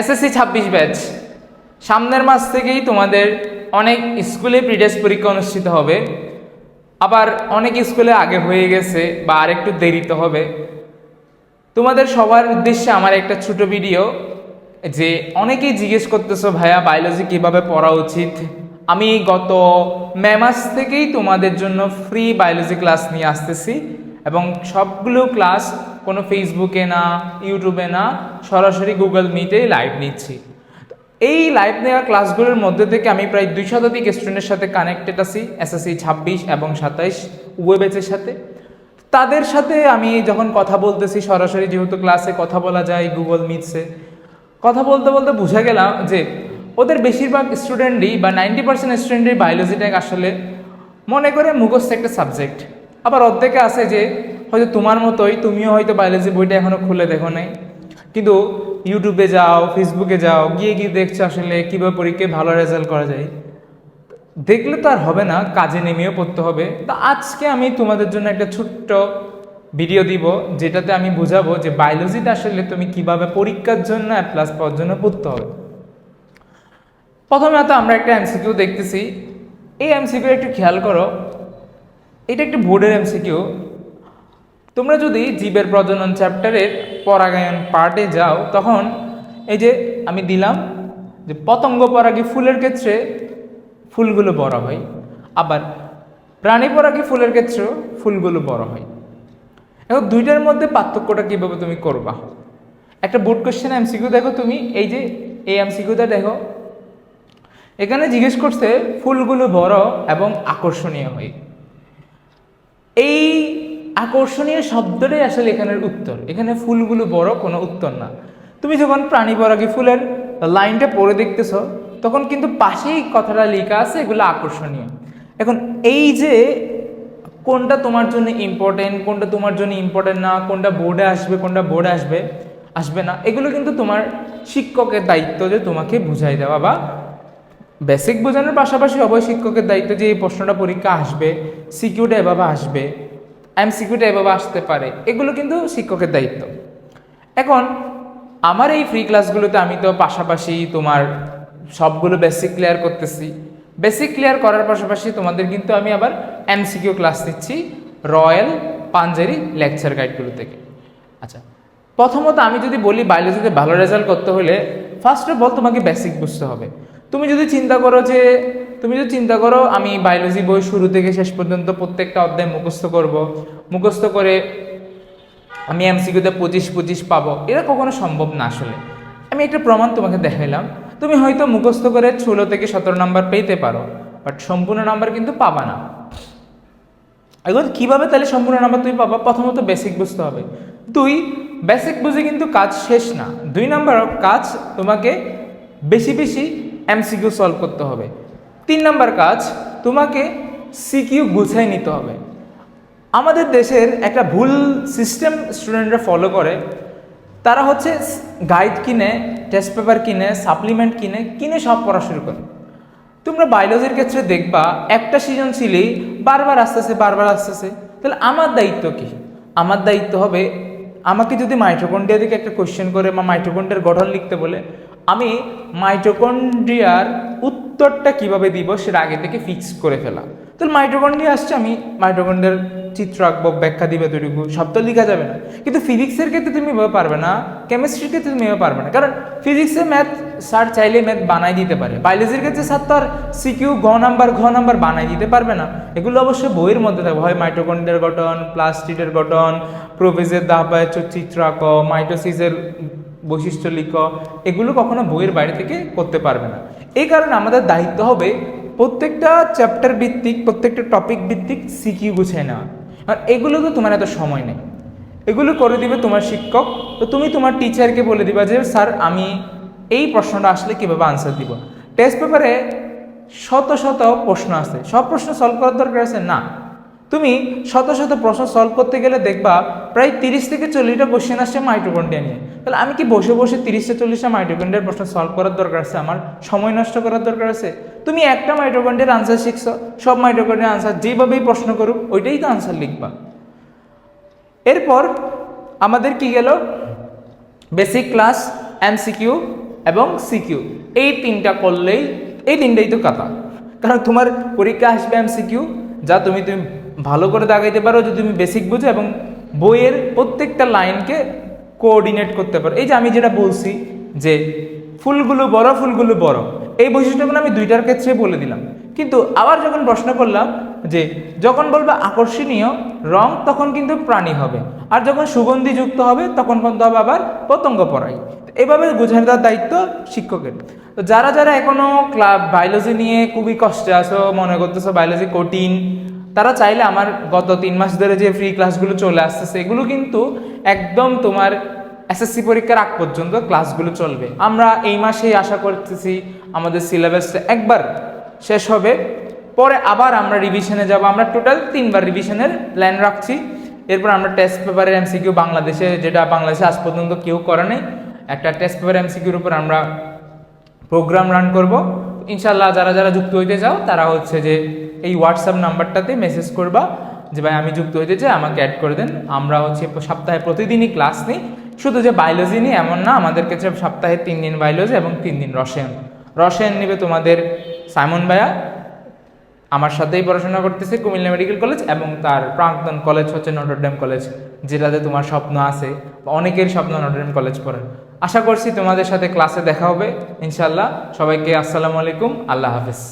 SSC ছাব্বিশ batch সামনের মাস থেকেই তোমাদের অনেক স্কুলে প্রিটেস্ট পরীক্ষা অনুষ্ঠিত হবে। আবার অনেক স্কুলে আগে হয়ে গেছে বা আরেকটু দেরিতে হবে। তোমাদের সবার উদ্দেশ্যে আমার একটা ছোট ভিডিও যে অনেকেই জিজ্ঞেস করতেছো, ভাইয়া বায়োলজি কীভাবে পড়া উচিত? আমি গত মে মাস থেকেই তোমাদের জন্য ফ্রি বায়োলজি ক্লাস নিয়ে আসতেছি এবং সবগুলো ক্লাস কোনো ফেসবুকে না ইউটিউবে না, সরাসরি গুগল মিটেই লাইভ নিচ্ছি। এই লাইভ নেওয়া ক্লাসগুলোর মধ্যে থেকে আমি প্রায় দুই শতাধিক স্টুডেন্টের সাথে কানেক্টেড আছি এসএসসি ছাব্বিশ এবং সাতাইশ উভয় ব্যাচের সাথে। তাদের সাথে আমি যখন কথা বলতেছি, সরাসরি যেহেতু ক্লাসে কথা বলা যায় গুগল মিটসে কথা বলতে বলতে বুঝা গেলাম যে ওদের বেশিরভাগ স্টুডেন্টই বা নাইনটি পার্সেন্ট স্টুডেন্টই বায়োলজিটাকে আসলে মনে করে মুখস্থ একটা সাবজেক্ট আবার অর্ধেকে আছে যে হয়তো তোমার মতোই, তুমিও হয়তো বায়োলজি বইটা এখনও খুলে দেখো নাই। কিন্তু ইউটিউবে যাও ফেসবুকে যাও, গিয়ে গিয়ে দেখছ আসলে কীভাবে পরীক্ষায় ভালো রেজাল্ট করা যায়। দেখলে তো আর হবে না, কাজে নেমেও পড়তে হবে। তো আজকে আমি তোমাদের জন্য একটা ছোট্ট ভিডিও দিব, যেটাতে আমি বোঝাবো যে বায়োলজিতে আসলে তুমি কীভাবে পরীক্ষার জন্য প্লাস পাওয়ার জন্য পড়তে হবে। প্রথমে তো আমরা একটা এমসিকিউ দেখতেছি। এই এমসিকিউ একটু খেয়াল করো, এটা একটি বোর্ডের এমসিকিউ তোমরা যদি জীবের প্রজনন চ্যাপ্টারের পরাগায়ন পার্টে যাও, তখন এই যে আমি দিলাম যে পতঙ্গ পরাগী ফুলের ক্ষেত্রে ফুলগুলো বড় হয়, আবার প্রাণী পরাগী ফুলের ক্ষেত্রেও ফুলগুলো বড় হয়। এখন দুইটার মধ্যে পার্থক্যটা কীভাবে তুমি করবা? একটা বোর্ড কোশ্চেন এমসিকিউ দেখো তুমি, এই যে এই এমসিকিউটা দেখো। এখানে জিজ্ঞেস করছে ফুলগুলো বড় এবং আকর্ষণীয় হয়। এই আকর্ষণীয় শব্দটাই আসলে এখানের উত্তর। এখানে ফুলগুলো বড়, কোনো উত্তর না। তুমি যখন প্রাণী পরাগী ফুলের লাইনটা পড়ে দেখতেছ, তখন কিন্তু পাশেই কথাটা লেখা আছে, এগুলো আকর্ষণীয়। এখন এই যে কোনটা তোমার জন্য ইম্পর্টেন্ট কোনটা তোমার জন্য ইম্পর্টেন্ট না, কোনটা বোর্ডে আসবে, কোনটা বোর্ডে আসবে আসবে না, এগুলো কিন্তু তোমার শিক্ষকের দায়িত্ব যে তোমাকে বুঝাই দেওয়া বা বেসিক বোঝানোর পাশাপাশি অবয় শিক্ষকের দায়িত্ব যে এই প্রশ্নটা পরীক্ষা আসবে সিকিউটা এভাবে আসবে। এম সিকিউটা এভাবে আসতে পারে, এগুলো কিন্তু শিক্ষকের দায়িত্ব। এখন, আমার এই ফ্রি ক্লাসগুলোতে আমি তো পাশাপাশি তোমার সবগুলো বেসিক ক্লিয়ার করতেছি। বেসিক ক্লিয়ার করার পাশাপাশি তোমাদের কিন্তু আমি আবার এমসিকিউ ক্লাস দিচ্ছি রয়্যাল পাঞ্জারি লেকচার গাইডগুলো থেকে। আচ্ছা প্রথমত আমি যদি বলি বায়োলজিতে ভালো রেজাল্ট করতে হলে ফার্স্ট অফ অল তোমাকে বেসিক বুঝতে হবে। তুমি যদি চিন্তা করো যে তুমি যদি চিন্তা করো, আমি বায়োলজি বই শুরু থেকে শেষ পর্যন্ত প্রত্যেকটা অধ্যায় মুখস্থ করব। মুখস্থ করে আমি এমসিকিউতে পঁচিশ পঁচিশ পাবো। এটা কখনো সম্ভব না আসলে। আমি একটা প্রমাণ তোমাকে দেখাইলাম। তুমি হয়তো মুখস্থ করে ষোলো থেকে সতেরো নাম্বার পেতে পারো বাট সম্পূর্ণ নাম্বার কিন্তু পাবা না। এখন কীভাবে তাহলে সম্পূর্ণ নাম্বার তুমি পাবা? প্রথমত বেসিক বুঝতে হবে। দুই বেসিক বুঝে কিন্তু কাজ শেষ না। দুই নাম্বার কাজ তোমাকে বেশি বেশি এমসিকিউ সলভ করতে হবে। তিন নাম্বার কাজ, তোমাকে সিকিউ গুছাই নিতে হবে। আমাদের দেশের একটা ভুল সিস্টেম স্টুডেন্টরা ফলো করে। তারা হচ্ছে গাইড কিনে টেস্ট পেপার কিনে সাপ্লিমেন্ট কিনে কিনে সব পড়া শুরু করে। তোমরা বায়োলজির ক্ষেত্রে দেখবা, একটা সিজন ছিলেই বারবার আসতেছে বারবার আসতেছে। তাহলে আমার দায়িত্ব কি? আমার দায়িত্ব হবে আমাকে যদি মাইটোকন্ড্রিয়া থেকে একটা কোয়েশ্চেন করে বা মাইটোকন্ড্রিয়ার গঠন লিখতে বলে আমি মাইটোকন্ড্রিয়ার উত্তরটা কীভাবে দিব সেটা আগে থেকে ফিক্স করে ফেলা। তাহলে মাইটোকন্ড্রিয়া আসছে, আমি মাইটোকন্ড্রিয়ার চিত্র আঁকবো, ব্যাখ্যা দিবে তৈরি সব তো লেখা যাবে না। কিন্তু ফিজিক্সের ক্ষেত্রে তুমি এভাবে পারবে না কেমিস্ট্রির ক্ষেত্রে তুমি এভাবে পারবে না। কারণ ফিজিক্সে ম্যাথ স্যার চাইলে ম্যাথ বানাই দিতে পারে। বায়োলজির ক্ষেত্রে স্যার তো আর সিকিউ ঘ নাম্বার ঘ নাম্বার বানাই দিতে পারবে না। এগুলো অবশ্যই বইয়ের মধ্যে থাকবে। হয় মাইটোকন্ড্রিয়ার গঠন প্লাস্টিডের গঠন প্রোভেজের দাহবায় চিত্র আঁক মাইটোসিসের বৈশিষ্ট্য লিখ, এগুলো কখনো বইয়ের বাইরে থেকে করতে পারবে না। এই কারণে আমাদের দায়িত্ব হবে প্রত্যেকটা চ্যাপ্টার ভিত্তিক, প্রত্যেকটা টপিক ভিত্তিক সিকিউ গুছিয়ে নেওয়া। আর এগুলো তো তোমার এত সময় নেই। এগুলো করে দিবে তোমার শিক্ষক। তো তুমি তোমার টিচারকে বলে দিবা যে, স্যার, আমি এই প্রশ্নটা আসলে কীভাবে আনসার দিব? টেস্ট পেপারে শত শত প্রশ্ন আছে। সব প্রশ্ন সলভ করার দরকার আছে? না। তুমি শত শত প্রশ্ন সলভ করতে গেলে দেখবা প্রায় তিরিশ থেকে চল্লিশটা কোশ্চেন আসছে মাইটোকন্ডিয়া নিয়ে। তাহলে আমি কি বসে বসে তিরিশটা চল্লিশটা মাইটোকন্ডিয়ার প্রশ্ন সলভ করার দরকার আছে? আমার সময় নষ্ট করার দরকার আছে? তুমি একটা মাইটোকন্ডিয়ার আনসার শিখছো, সব মাইটোকন্ডিয়ার আনসার যেভাবেই প্রশ্ন করুক, ওইটাই তো আনসার লিখবা। এরপর আমাদের কি গেল? বেসিক ক্লাস এমসিকিউ এবং সিকিউ এই তিনটা করলেই, এই তিনটাই তো কথা। কারণ তোমার পরীক্ষা আসবে এমসিকিউ যা তুমি তুমি ভালো করে দাগাইতে পারো যদি তুমি বেসিক বুঝো এবং বইয়ের প্রত্যেকটা লাইনকে কোঅর্ডিনেট করতে পারো। এই যে আমি যেটা বলছি যে ফুলগুলো বড় ফুলগুলো বড়, এই বৈশিষ্ট্যগুলো আমি দুইটার ক্ষেত্রে বলে দিলাম। কিন্তু আবার যখন প্রশ্ন করলাম যে যখন বলবে আকর্ষণীয় রং, তখন কিন্তু প্রাণী হবে। আর যখন সুগন্ধি যুক্ত হবে, তখন কিন্তু হবে আবার পতঙ্গ পড়াই এভাবে বোঝানোর দেওয়ার দায়িত্ব শিক্ষকের। তো যারা যারা এখনও ক্লাব বায়োলজি নিয়ে খুবই কষ্টে আছো মনে করতেছো বায়োলজি কঠিন তারা চাইলে আমার গত তিন মাস ধরে যে ফ্রি ক্লাসগুলো চলে আসতেছে, এগুলো কিন্তু একদম তোমার এসএসসি পরীক্ষার আগ পর্যন্ত ক্লাসগুলো চলবে। আমরা এই মাসেই আশা করতেছি আমাদের সিলেবাসটা একবার শেষ হবে, পরে আবার আমরা রিভিশনে যাব। আমরা টোটাল তিনবার রিভিশনের প্ল্যান রাখছি। এরপর আমরা টেস্ট পেপারের এমসিকিউ বাংলাদেশে, যেটা বাংলাদেশে আজ পর্যন্ত কেউ করে নেই, একটা টেস্ট পেপার এমসিকিউর উপর আমরা প্রোগ্রাম রান করব। ইনশাল্লাহ যারা যারা যুক্ত হইতে চাও, তারা হচ্ছে যে এই হোয়াটসঅ্যাপ নাম্বারটাতে মেসেজ করবা যে, ভাই, আমি যুক্ত হইতে চাই, আমাকে অ্যাড করে দেন। আমরা হচ্ছে সপ্তাহে প্রতিদিনই ক্লাস নিই। শুধু যে বায়োলজি নিই এমন না, আমাদের কাছে সপ্তাহে তিন দিন বায়োলজি এবং তিন দিন রসায়ন। রসায়ন নেবে তোমাদের সাইমন ভাইয়া। আমার সাথেই পড়াশোনা করতেছে কুমিল্লা মেডিকেল কলেজ এবং তার প্রাক্তন কলেজ হচ্ছে নটরডেম কলেজ, যেটাতে তোমার স্বপ্ন আছে। অনেকের স্বপ্ন নটরডেম কলেজ পড়েন আশা করছি তোমাদের সাথে ক্লাসে দেখা হবে। ইনশাল্লাহ সবাইকে আসসালামু আলাইকুম। আল্লাহ হাফেজ।